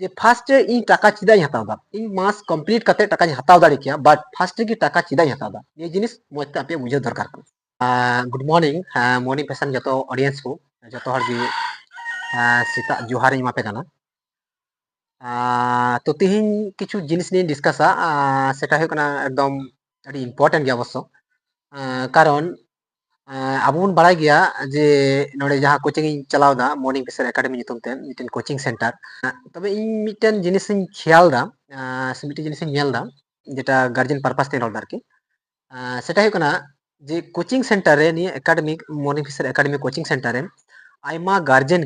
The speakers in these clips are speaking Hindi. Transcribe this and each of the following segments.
ᱡᱮ ᱯᱷᱟᱥᱴ ᱨᱮ ᱤᱧ ᱴᱟᱠᱟ ᱪᱮᱫᱟᱜ ᱤᱧ ᱦᱟᱛᱟᱣᱫᱟ ᱤᱧ ᱢᱟᱥ ᱠᱚᱢᱯᱞᱤᱴ ᱠᱟᱛᱮ ᱴᱟᱠᱟᱧ ᱦᱟᱛᱟᱣ ᱫᱟᱲᱮ ᱠᱮᱭᱟ ᱵᱟᱴ ᱯᱷᱟᱥᱴ ᱨᱮᱜᱮ ᱴᱟᱠᱟ ᱪᱮᱫᱟᱜ ᱤᱧ ᱦᱟᱛᱟᱣᱫᱟ ᱱᱤᱭᱟᱹ ᱡᱤᱱᱤᱥ ᱢᱚᱡᱽ ᱛᱮ ᱟᱯᱮ ᱵᱩᱡᱷᱟᱹᱣ ᱫᱚᱨᱠᱟর ᱠᱟᱱᱟ ᱜᱩᱰ ᱢᱚᱨᱱᱤᱝ ᱢᱚᱨᱱᱤᱝ ᱯᱮᱥᱮᱱ ᱡᱚᱛᱚ ᱚᱰᱤᱭᱮᱱᱥ ᱠᱚ ᱡᱚᱛᱚ ᱦᱚᱲ ᱜᱮ ᱥᱮᱛᱟᱜ ᱡᱚᱦᱟᱨᱤᱧ ᱮᱢᱟᱯᱮ ᱠᱟᱱᱟ ᱛᱚ ᱛᱮᱦᱮᱧ ᱠᱤᱪᱷু ᱡᱤᱱᱤস নিয়ে ᱰᱤᱥᱠᱟᱥᱟ সেটা ᱦᱩᱭᱩᱜ ᱠᱟᱱᱟ একদম আᱹᱰি ইম্পর্টেন্ট ᱜᱮ অবশ্য কারণ अबन बड़ा जे ना coaching चलावना morning pacer academy coaching center तब इन मिट्टन जिस खेल मिट्टी जिसदा जेटा गार्जियन पार्पास सेना जे coaching center academy morning pacer academy coaching center आमा गार्जियन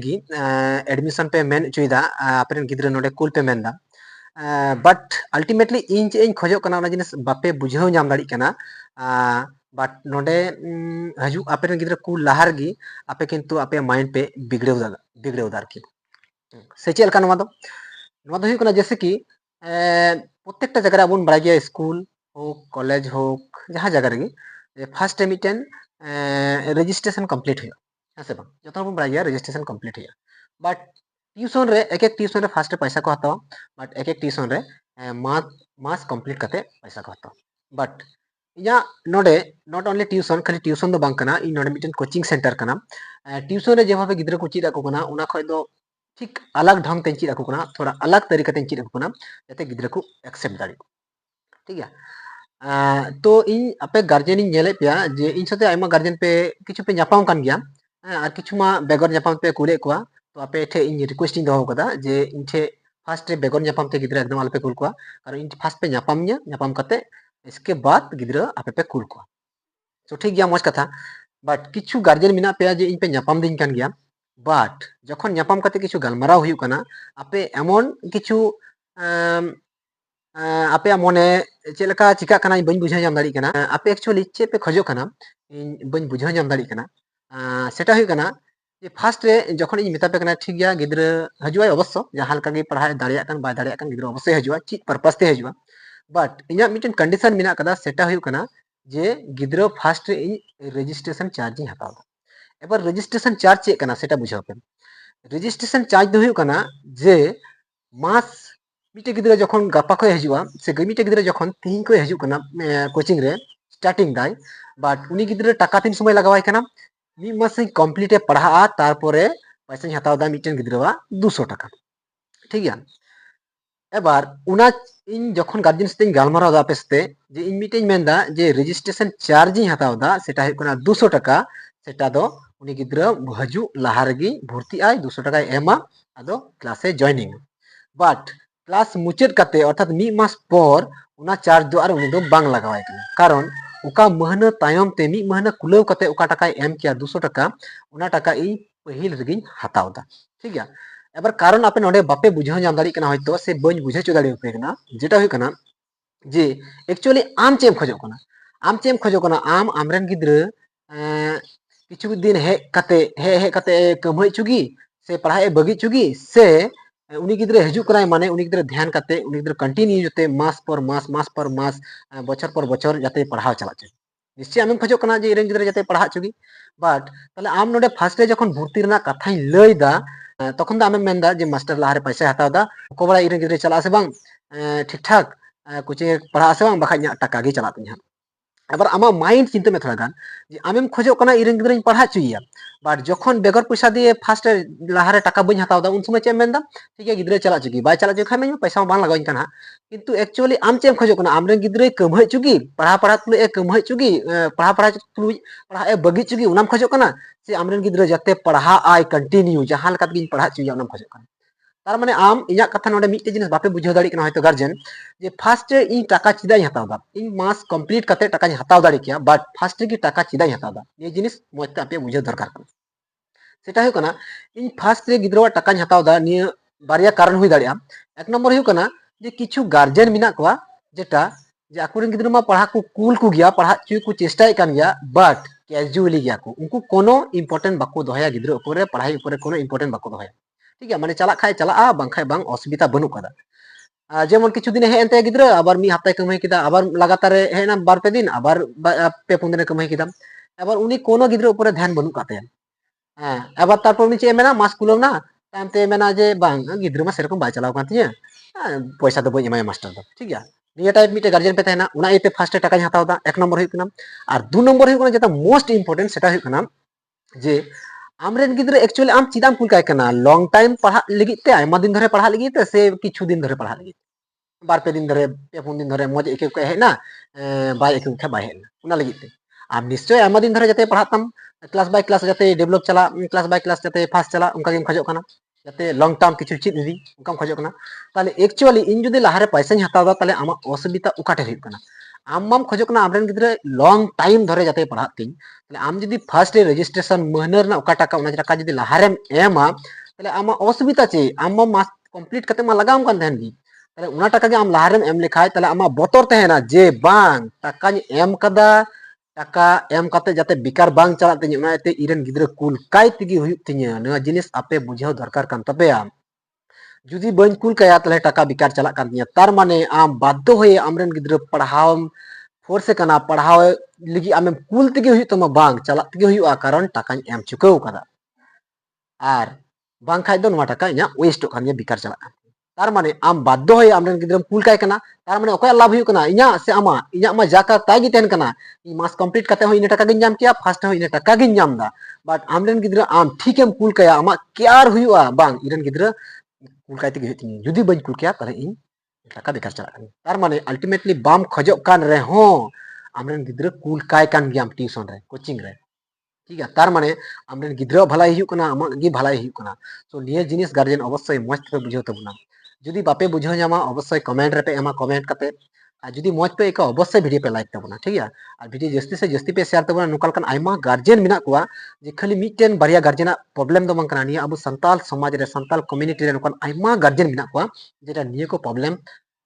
एडमिशन पे मेन चुदा आपरे गिद्र कुल पे मन बट अल्टिमेटली इन चे खजना जिन बापे बुझे दाड़ी बट नोडे हम्म, हजू आपे गिद्र को लहार गी आपे किंतु आपे माइंड पे बिगड़े उदा बिगड़े उदार की हम्म। से चलका नवा दो नवा दो हिकना जैसे कि प्रत्येक जगह अब बड़ा स्कूल हो कॉलेज हो जहाँ जगह रगी फ़र्स्ट टाइम रजिस्ट्रेशन कंप्लीट हो हसे हाँ बा जत अब बड़ा रजिस्ट्रेशन कंप्लीट हो बट ट्यूशन रे एक एक ट्यूशन रे फ़र्स्ट पैसा को हतवा बट एक एक ट्यूशन रे मास कंप्लीट करते पैसा को हतवा। बट या नोडे नॉट ओनली ट्यूशन खाली ट्यूशन ᱫᱚ ᱵᱟᱝ ᱠᱟᱱᱟ ᱤᱧ ᱱᱚᱰᱮ ᱢᱤᱫᱴᱮᱱ ᱠᱳᱪᱤᱝ ᱥᱮᱱᱴᱟᱨ ᱠᱟᱱᱟ ᱴᱤᱭᱩᱥᱚᱱ ᱨᱮ ᱡᱮᱵᱷᱟᱵᱮ ᱜᱤᱫᱽᱨᱟᱹ ᱠᱚ ᱪᱮᱫ ᱟᱠᱚ ᱠᱟᱱᱟ ᱚᱱᱟ ᱠᱷᱚᱡ ᱫᱚ अलग ढंग से चीज़ को थोड़ा अलग तरीका चीज़ को जाते गिद्र को एक्सेप्ट दाड़ी ठीक है? तो इन आपे गार्जेन इन नेले पे जे इन साथे आइमा गार्जेन पे किछु पे नापाम कान गया। आर किछु मा बेगर नापाम पे कुले कुआ तो आपे ठे इन रिक्वेस्ट इन दहो कदा, जे इन ठे फास्ट रे बेगर ते गिद्र एकदम आलपे कुल कुआ, कारण इन फ़र्स्ट पे नापाम nya नापाम कते इसके बाद गपे कुल को सो तो ठीक गया, मज कथा बाट कि गार्जन मेना पे जे इनपे नापाम दिन कान गया। बाट जख नापाम कि गलमारापे एम कि आपे मन चलका चिका बी बुझेम दिखना आपे एक्चुअली चे पे खजना बी बुझेम दिखना सेटा होना फार्ष्टे जख मतापे ठीक है गिद्र हजुए अवश्य। जहाँ पढ़ाई दाड़ा बै दाड़ा गिद्र अवश्य हजुआ चीज़ पार्पास्ते हजुआ बट इंटर कंडीशन मे सेटा जे गो फार्ष्ट रेजिस्ट्रेशन चार्ज हाँ एबार रेजिस्ट्रेशन चार्ज चेकना से बुझापे रेजिस्ट्रेशन चार्ज तो जे मास मिट्टे गिद्रा जो गापा खो हजू से मिट्टे गिद्रा जो तीन खो हजना कोचिंग स्टार्टिंग दाय बाट उन गिद्रा टाका तीन समय लगवा मास कमप्लीटे पढ़ा तारे पैसा हतावदा मिट्टन गिद्रवा दूस टाका। ठीक है? ᱮᱵᱟᱨ ᱚᱱᱟ ᱤᱧ ᱡᱚᱠᱷᱚᱱ ᱜᱟᱨᱡᱮᱱᱥ ᱛᱮᱧ ᱜᱟᱞᱢᱟᱨᱟᱣ ᱫᱟ ᱟᱯᱮᱥᱛᱮ ᱡᱮ ᱤᱧ ᱢᱤᱫᱴᱮᱱ ᱢᱮᱱᱫᱟ ᱡᱮ ᱨᱮᱡᱤᱥᱴ্রেশন ᱪᱟᱨᱡ ᱤᱧ ᱦᱟᱛᱟᱣ ᱫᱟ ᱥᱮᱴᱟ ᱦᱩᱭᱩᱜ ᱠᱟᱱᱟ 200 ᱴᱟᱠᱟ ᱥᱮᱴᱟ ᱫᱚ ᱩᱱᱤ ᱜᱤᱫᱽᱨᱟᱹ ᱦᱟᱹᱡᱩᱜ ᱞᱟᱦᱟ ᱨᱮᱜᱮ ᱵᱷᱚᱨᱛᱤᱜ ᱟᱭ 200 ᱴᱟᱠᱟᱭ ᱮᱢᱟ ᱟᱫᱚ ᱠᱞᱟᱥᱮ ᱡᱚᱭᱱᱤᱝ ᱵᱟᱴ ক্লাস মুচাদ কাতে অর্থাৎ মি মাস পর ওনা চার্জ দো আর উনি দো বাং লাগাওয়াই কানা কারণ ওকা মহনা তায়ম তে মি মহনা কুলাও কাতে ওকা টাকা এম কিয়া 200 টাকা ওনা টাকা এই পহিল রেগিন হাতাও দা ঠিক আছে ᱮᱵᱟᱨ ᱠᱟᱨᱚᱱ ᱟᱯᱮ ᱱᱚᱰᱮ ᱵᱟᱯᱮ ᱵᱩᱡᱷᱟᱹᱣ ᱧᱟᱢ ᱫᱟᱲᱮᱭᱟᱜ ᱠᱟᱱᱟ ᱦᱚᱭᱛᱚ ᱥᱮ ᱵᱟᱹᱧ ᱵᱩᱡᱷᱟᱹᱣ ᱦᱚᱪᱚ ᱫᱟᱲᱮᱭᱟᱯᱮ ᱠᱟᱱᱟ ᱡᱮᱴᱟ ᱦᱩᱭᱩᱜ ᱠᱟᱱᱟ ᱡᱮ ᱮᱠᱪᱩᱭᱟᱞᱤ ᱟᱢ ᱪᱮᱫ ᱮᱢ ᱠᱷᱚᱡᱚᱜ ᱠᱟᱱᱟ ᱟᱢ ᱪᱮᱫ ᱮᱢ ᱠᱷᱚᱡᱚᱜ ᱠᱟᱱᱟ ᱟᱢ ᱟᱢᱨᱮᱱ ᱜᱤᱫᱽᱨᱟᱹ ᱠᱤᱪᱷᱩ ᱫᱤᱱ ᱦᱮᱡ ᱠᱟᱛᱮ ᱦᱮᱡ ᱦᱮᱡ ᱠᱟᱛᱮ ᱠᱟᱹᱢᱦᱟᱹᱭ ᱪᱩᱜᱤ ᱥᱮ ᱯᱟᱲᱦᱟᱜ ᱮ ᱵᱟᱹᱜᱤ ᱪᱩᱜᱤ से उन्हीं गिद्रे हजू कराए माने उन्हीं गिद्रे ध्यान करते उन्हीं गिद्रे कंटिन्यू जोते मास पर मास मास पर मास बचर पर बचर जाते पढ़ाव चला चे निश्चय आमें खजो कना जे इरें गिद्रे जाते पढ़ा चुगी बट तले आम नोडे फ़र्स्ट डे जखन भर्ती रना कथाई लई दा ᱛᱚᱠᱷᱚᱱ ᱫᱚ ᱟᱢᱮᱢ ᱢᱮᱱᱫᱟ ᱡᱮ ᱢᱟᱥᱴᱟᱨ ᱞᱟᱦᱟᱨᱮ ᱯᱟᱭᱥᱟᱭ ᱦᱟᱛᱟᱣ ᱫᱟ ᱚᱠᱚᱭ ᱵᱟᱲᱟᱭ ᱤᱧᱨᱮᱱ ᱜᱤᱫᱽᱨᱟᱹ ᱪᱟᱞᱟᱜ ᱟᱥᱮ ᱵᱟᱝ ᱴᱷᱤᱠ ᱴᱷᱟᱠ ᱠᱳᱪᱤᱝ ᱮ ᱯᱟᱲᱦᱟᱜ ᱟᱥᱮ ᱵᱟᱝ ᱵᱟᱠᱷᱟᱡ ᱤᱧᱟᱹᱜ ᱴᱟᱠᱟ ᱜᱮ ᱪᱟᱞᱟᱜ ᱛᱤᱧᱟᱹ ᱟᱵᱟᱨ ᱟᱢᱟᱜ ᱢᱟᱭᱤᱱᱰ ᱪᱤᱱᱛᱟᱹ ᱢᱮ ᱛᱷᱚᱲᱟ ᱜᱟᱱ ᱡᱮ ᱟᱢᱮᱢ ᱠᱷᱚᱡᱚᱜ ᱠᱟᱱᱟ ᱤᱧ ᱨᱮᱱ ᱜᱤᱫᱽᱨᱟᱹᱧ ᱯᱟᱲᱦᱟᱣ ᱦᱚᱪᱚᱭᱮᱭᱟ ᱵᱟᱴ ᱡᱚᱠᱷᱚᱱ ᱵᱮᱜᱚᱨ ᱯᱚᱭᱥᱟ ᱫᱤᱭᱮ ᱯᱷᱟᱥᱴ ᱨᱮ ᱞᱟᱦᱟᱨᱮ ᱴᱟᱠᱟ ᱵᱟᱹᱧ ᱦᱟᱛᱟᱣ ᱫᱟ ᱩᱱ ᱥᱚᱢᱚᱭ ᱪᱮᱫ ᱮᱢ ᱢᱮᱱᱫᱟ ᱴᱷᱤᱠ ᱜᱮᱭᱟ ᱜᱤᱫᱽᱨᱟᱹ ᱪᱟᱞᱟᱜ ᱦᱚᱪᱚᱜᱮ ᱵᱟᱭ ᱪᱟᱞᱟᱜ ᱦᱚᱪᱚ ᱠᱷᱟᱱ ᱢᱮ ᱯᱚᱭᱥᱟ ᱦᱚᱸ ᱵᱟᱝ ᱞᱟᱜᱟᱣᱤᱧ ᱠᱟᱱᱟ ᱠᱤᱱᱛᱩ ᱮᱠᱪᱩᱭᱮᱞᱤ ᱟᱢ ᱪᱮᱫ ᱮᱢ khojᱚᱜ ᱠᱟᱱᱟ ᱟᱢᱨᱮᱱ ᱜᱤᱫᱽᱨᱟᱹᱭ ᱠᱟᱹᱢᱦᱟᱹᱭ ᱦᱚᱪᱚᱜᱮ ᱯᱟᱲᱦᱟᱣ ᱯᱟᱲᱦᱟᱣ ᱛᱩᱞᱩᱡ ᱮ ᱠᱟᱹᱢᱦᱟᱹᱭ ᱦᱚᱪᱚᱜᱮ ᱯᱟᱲᱦᱟᱣ ᱯᱟᱲᱦᱟᱣ ᱛᱩᱞᱩᱡ ᱯᱟᱲᱦᱟᱜ ᱮ ᱵᱟᱹᱜᱤ ᱦᱚᱪᱚᱜᱮ ᱚᱱᱟᱢ ᱠᱷᱚᱡᱚᱜ ᱠᱟᱱᱟ ᱥᱮ ᱟᱢᱨᱮᱱ ᱜᱤᱫᱽᱨᱟᱹ ᱡᱟᱛᱮ ᱯᱟᱲᱦᱟᱜ ᱟᱭ ᱠᱚᱱᱴᱤᱱᱤᱭᱩ ᱡᱟᱦᱟᱸ ᱞᱮᱠᱟ ᱛᱮᱜᱮᱧ ᱯᱟᱲᱦᱟᱜ ᱦᱚᱪᱚᱭᱮᱭᱟ ᱚᱱᱟᱢ ᱠᱷᱚᱡᱚᱜ ᱠᱟᱱᱟ तार माने आम इया कथा नोडे मिटे जिनिस बापे बुझो दाड़ी कना होय तो गार्जन जे फ़र्स्ट इ टाका चिदा हताव दा इन मास कंप्लीट करते टाका हताव दाड़ी किया बट फ़र्स्ट की टाका चिदा हताव दा ये जिनिस मोते आपे बुझो दरकार कना सेटा होय कना इन फ़र्स्ट रे गिद्रवा टाका हताव दा नि बारिया कारण होय दाड़िया। एक नंबर होय कना, जे किछु गार्जन मिना कवा, जेटा, जे आकुरिन गिद्रमा पढ़ा को कूल को गिया, पढ़ा छु को चेष्टाय कन गिया बट कैजुअली गिया को। उनको कोनो इंपोर्टेंट बाको दहया गिद्रो उपरे पढ़ाई उपरे कोनो इंपोर्टेंट बाको दहया। ᱴᱷᱤᱠ ᱜᱮᱭᱟ ᱢᱟᱱᱮ ᱪᱟᱞᱟᱜ ᱠᱷᱟᱡ ᱪᱟᱞᱟᱜᱼᱟ ᱵᱟᱝᱠᱷᱟᱡ ᱵᱟᱝ ᱚᱥᱩᱵᱤᱫᱷᱟ ᱵᱟᱹᱱᱩᱜ ᱠᱟᱫᱟ ᱡᱮᱢᱚᱱ ᱠᱤᱪᱷᱩ ᱫᱤᱱ ᱦᱮᱡ ᱮᱱᱛᱮ ᱜᱤᱫᱽᱨᱟᱹ ᱟᱵᱟᱨ ᱢᱤᱫ ᱦᱟᱯᱛᱟᱭ ᱠᱟᱹᱢᱦᱟᱹᱭ ᱠᱮᱫᱟ ᱟᱵᱟᱨ ᱞᱟᱜᱟᱛᱟᱨ ᱦᱮᱡ ᱮᱱᱟ ᱵᱟᱨ ᱯᱮ ᱫᱤᱱ ᱟᱵᱟᱨ ᱯᱮ ᱯᱩᱱ ᱫᱤᱱᱮ ᱠᱟᱹᱢᱦᱟᱹᱭ ᱠᱮᱫᱟ আবার উনি কোনো গিদ্র উপরে ধ্যান বনুক কাতে হ্যাঁ আবার তারপর উনি চেয়ে মেনা মাস কুলো না তামতে মেনা যে বাং গিদ্র মা সেরকম বাই চালাও কাতে যে পয়সা তো বই এমায় মাস্টার দা ঠিক আছে নিয়ে টাইপ মিটে গার্জিয়ান পে থাকেনা উনা এতে ফার্স্টে টাকা হাতাও দা এক নম্বর হই কনা আর দু নম্বর হই কনা যেটা মোস্ট ইম্পর্টেন্ট সেটা হই কনা যে আমরেন ᱜᱤᱫᱽᱨᱟᱹ ᱮᱠᱪᱩᱭᱟᱞᱤ আম চিদাম ᱮᱢ ᱠᱩᱞ ᱠᱟᱭ ᱠᱟᱱᱟ ᱞᱚᱝ ᱴᱟᱭᱤᱢ ᱯᱟᱲᱦᱟᱜ ᱞᱟᱹᱜᱤᱫ ᱛᱮ ᱟᱭᱢᱟ ᱫᱤᱱ ᱫᱷᱚᱨᱮ ᱯᱟᱲᱦᱟᱜ ᱞᱟᱹᱜᱤᱫ ᱛᱮ ᱥᱮ ᱠᱤᱪᱷᱩ ᱫᱤᱱ ᱫᱷᱚᱨᱮ ᱯᱟᱲᱦᱟᱜ দিন ধরে পে পুন দিন ধরে মজে একে কে হেনা বাই একে কে বাই হেনা ওনা লাগি তে। আর নিশ্চয় আইমা দিন ধরে যেতে পড়াতাম, ক্লাস বাই ক্লাস যেতে ডেভেলপ চালা ক্লাস বাই ক্লাস যেতে ফাস্ট চালা, উনকা গেম খোঁজো কানা যাতে লং টার্ম কিছু চিত দিদি উনকা খোঁজো কানা তাহলে একচুয়ালি ইন যদি লাহারে পয়সা হাতা দাও, তাহলে আমা অসুবিধা উকাটে হই কানা। ᱟᱢᱢᱟᱢ ᱠᱷᱚᱡᱚᱜ ᱠᱟᱱᱟ ᱟᱢᱨᱮᱱ ᱜᱤᱫᱽᱨᱟᱹ ᱞᱚᱝ ᱴᱟᱭᱤᱢ ᱫᱷᱚᱨᱮ ᱡᱟᱛᱮ ᱯᱟᱲᱦᱟᱜ ᱛᱤᱧ ᱛᱟᱦᱞᱮ ᱟᱢ ᱡᱩᱫᱤ ᱯᱷᱟᱨᱥᱴ ᱰᱮ ᱨᱮᱡᱤᱥᱴ্ᱨᱮᱥᱚᱱ ᱢᱟᱹᱦᱱᱟᱹ ᱨᱮᱱᱟᱜ ᱚᱠᱟ ᱴᱟᱠᱟ ᱚᱱᱟ ᱴᱟᱠᱟ ᱡᱩᱫᱤ ᱞᱟᱦᱟᱨᱮᱢ ᱮᱢᱟ ᱛᱟᱦᱞᱮ ᱟᱢᱟᱜ ᱚᱥᱩᱵᱤᱫᱟ ᱪᱮ ᱟᱢ ᱢᱟ ᱢᱟᱥ ᱠᱚᱢᱯᱞᱤᱴ ᱠᱟᱛᱮ ᱢᱟ ᱞᱟᱜᱟᱣ ᱠᱟᱱ ᱛᱟᱦᱮᱱ ᱜᱮ ᱛᱟᱦᱞᱮ ᱚᱱᱟ ᱴᱟᱠᱟ ᱜᱮ ᱟᱢ ᱞᱟᱦᱟᱨᱮᱢ ᱮᱢ ᱞᱮᱠᱷᱟᱡ ᱛᱟᱦᱞᱮ ᱟᱢᱟᱜ ᱵᱚᱛᱚᱨ ᱛᱟᱦᱮᱱᱟ ᱡᱮ ᱵᱟᱝ ᱴᱟᱠᱟᱧ ᱮᱢ ᱠᱟᱫᱟ টাকা এম কাতে যাতে বেকার বাং চালাতে ইরেন গিদ্রে কুল কাই তেগে হুয়ুগ তিᱧᱟ ᱱᱚᱣᱟ ᱡᱤᱱᱤᱥ ᱟᱯᱮ ᱵᱩᱡᱷᱟᱹᱣ ᱫᱚᱨᱠᱟᱨ ᱠᱟᱱ ᱛᱟᱯᱮᱭᱟ जुदी बन कुल कया तले टका बेकार चला कर दिया तार माने आम बाध्य होए आमरन गिद्र पढ़ाव फोर्स करना पढ़ाव लगी आम कुल तक हुई तमा बांग चला तक हुई कारण टका एम चुकाव कदा आर बांग खाय दो टका इना वेस्ट कर दिया बेकार चला तार माने आम बाध्य होए आमरन गिद्र कुल काय करना तार माने ओकय लाभ हुई करना इना से आमा इना मा जाका तागी तेन करना ई मास कंप्लीट करते हो इने टका गिन जाम किया फास्ट हो इने टका गिन जाम दा बट आमरन गिद्र आम ठीक एम कुल कया आमा केयर हुई बांग इरन गिद्र ᱠᱩᱞ ᱠᱟᱭ ᱛᱮᱜᱮ ᱦᱩᱭᱩᱜ ᱛᱤᱧᱟᱹ ᱡᱩᱫᱤ ᱵᱟᱹᱧ ᱠᱩᱞ ᱠᱮᱭᱟ ᱛᱟᱦᱚᱞᱮ ᱤᱧ ᱴᱟᱠᱟ ᱵᱮᱠᱟᱨ ᱪᱟᱞᱟᱜ ᱠᱟᱱᱟ ᱛᱟᱨ মানে আলটিমেটলি বাম খোঁজᱚᱜ কান ᱨᱮᱦᱚᱸ ᱟᱢᱨᱮᱱ ᱜᱤᱫᱽᱨᱟᱹ ᱠᱩᱞ ᱠᱟᱭ ᱠᱟᱱ ᱜᱮᱭᱟᱢ ᱴᱤউᱥᱚᱱ ᱨᱮ ᱠᱳᱪᱤᱝ ᱨᱮ ঠিক আছে তার মানে আমরেন গিদ্রা ভালাই হুᱭᱩᱜ কানা আমার গি ভালাই হুᱭুᱜ কানা সো নিয়ে জিনিস গার্জেন অবশ্যই মস্ত বুঝাও তাবনা যদি বাপে বুঝাও জামা অবশ্যই কমেন্ট রেপে এমা কমেন্ট কাতে जी मज पे एक अवश्य भिडियो पे लाइक तबना ठीक है और भिडियो जस्ती से जस्ती पे शेयर तबना नौकर गार्जियन मे जे खाली मिट्टे बारे गार्जियन प्रब्लेम अब सानल समाज सानल कम्यूनिटी नौकरा गार्जियन मे जेटा नहीं को प्रब्लेम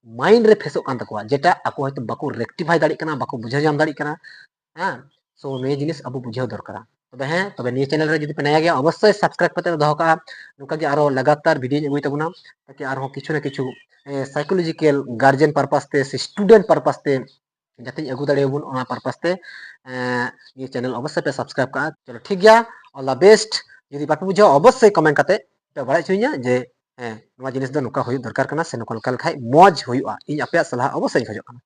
माइंड फेसोन तक जेटा को रेक्टिफाई दाड़ी बाझे जम दाड़ी हाँ सो नए जिन अब बुझे दरकारा ᱛᱚᱵᱮ हैं तब न्यूज़ चैनल रे जुदी पे नया गया अवश्य ᱫᱚᱦᱚ ᱠᱟᱜᱼᱟ रहो का नुका के आरो लगातार वीडियो एगुई तबना ताकि आरो किछु ना किछु साइकोलॉजिकल गार्जियन पर्पस ते से स्टूडेंट पर्पस ते जाते एगु दाड़ेबन ओना पर्पस ते न्यूज़ चैनल अवश्य पे सब्सक्राइब का चलो ठीक गया ऑल द बेस्ट जुदी बापे बुझे अवश्य कमेंट करते पे बड़ा छुइया जे ᱱᱚᱣᱟ ᱡᱤᱱᱤᱥ ᱫᱚ ᱱᱚᱝᱠᱟ ᱦᱩᱭᱩᱜ ᱫᱚᱨᱠᱟᱨ ᱠᱟᱱᱟ ᱥᱮ ᱱᱚᱝᱠᱟ ᱞᱮᱠᱷᱟᱱ ᱢᱚᱡᱽ ᱦᱩᱭᱩᱜᱼᱟ ᱤᱧ ᱟᱯᱮᱭᱟᱜ ᱥᱟᱞᱦᱟ ᱚᱵᱚᱥᱥᱳᱭ ᱠᱷᱚᱡᱚᱜ ᱠᱟᱱᱟ